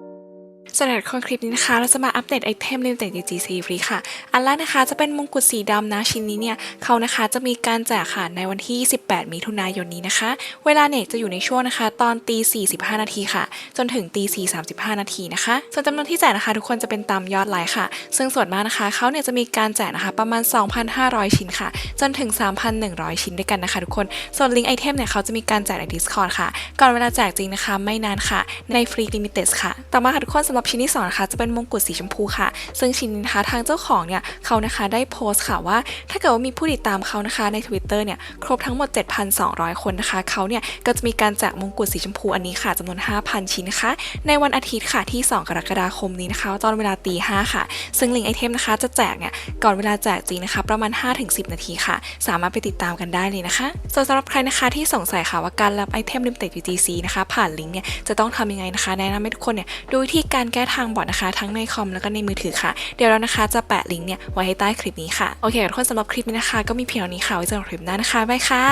Thank you. สำหรับคนคลิปนี้นะคะ เราจะมาอัปเดตไอเทม Limited GC ฟรีค่ะ อันแรกนะคะจะเป็นมงกุฎสีดำนะชิ้นนี้เนี่ย เขานะคะจะมีการแจกค่ะในวันที่ 18 มิถุนายนนี้นะคะ เวลาเนี่ยจะอยู่ในช่วงนะคะ ตอนตี 45 นาทีค่ะ จนถึงตี4 35 นาทีนะคะ ส่วนจำนวนที่แจกนะคะ ทุกคนจะเป็นตามยอดไลค์ค่ะ ซึ่งส่วนมากนะคะเขาเนี่ยจะมีการแจกนะคะประมาณ 2,500 ชิ้นค่ะ จนถึง 3,100 ชิ้นด้วยกันนะคะ ทุกคน ส่วนลิงก์ไอเทมเนี่ยเขาจะมีการแจกใน Discord ค่ะ ก่อนเวลาแจกจริงนะคะ ไม่นานค่ะ ในฟรีลิมิเต็ดค่ะ ต่อมาค่ะทุกคนสำหรับชิ้นที่สอนะคะจะเป็นมงกุฎสีชมพูค่ะ ซึ่งชิ้นนี้นะคะทางเจ้าของเนี่ยเขานะคะได้โพสต์ค่ะว่า ถ้าเกิดว่ามีผู้ติดตามเขานะคะใน Twitter เนี่ยครบทั้งหมด 7,200 คนนะคะเขาเนี่ยก็จะมีการแจกมงกุฎสีชมพูอันนี้ค่ะจำนวน 5,000 ชิ้นนะคะ ในวันอาทิตย์ค่ะที่ 2 กรกฎาคมนี้นะคะ ตอนเวลาตี5ค่ะ ซึ่งลิงก์ไอเทมนะคะจะแจกเนี่ยก่อนเวลาแจกจริงนะคะ ประมาณ 5-10 นาทีค่ะ สามารถไปติดตามกันได้เลยนะคะส่วนสำหรับใครนะคะที่สงสัยค่ะว่าการรับไอเทม Limited UGC นะคะผ่านลิงก์เนี่ยจะต้องทำยังไงนะคะ แนะนำให้ทุกคนเนี่ยดูวิธีการการแก้ทางบอดนะคะ ทั้งในคอมแล้วก็ในมือถือค่ะ เดี๋ยวเรานะคะจะแปะลิงก์เนี่ยไว้ให้ใต้คลิปนี้ค่ะ โอเคทุกคนสำหรับคลิปนี้นะคะ ก็มีเพียงนี้ค่ะไว้เจอกันคลิปหน้านะคะบ๊ายค่ะ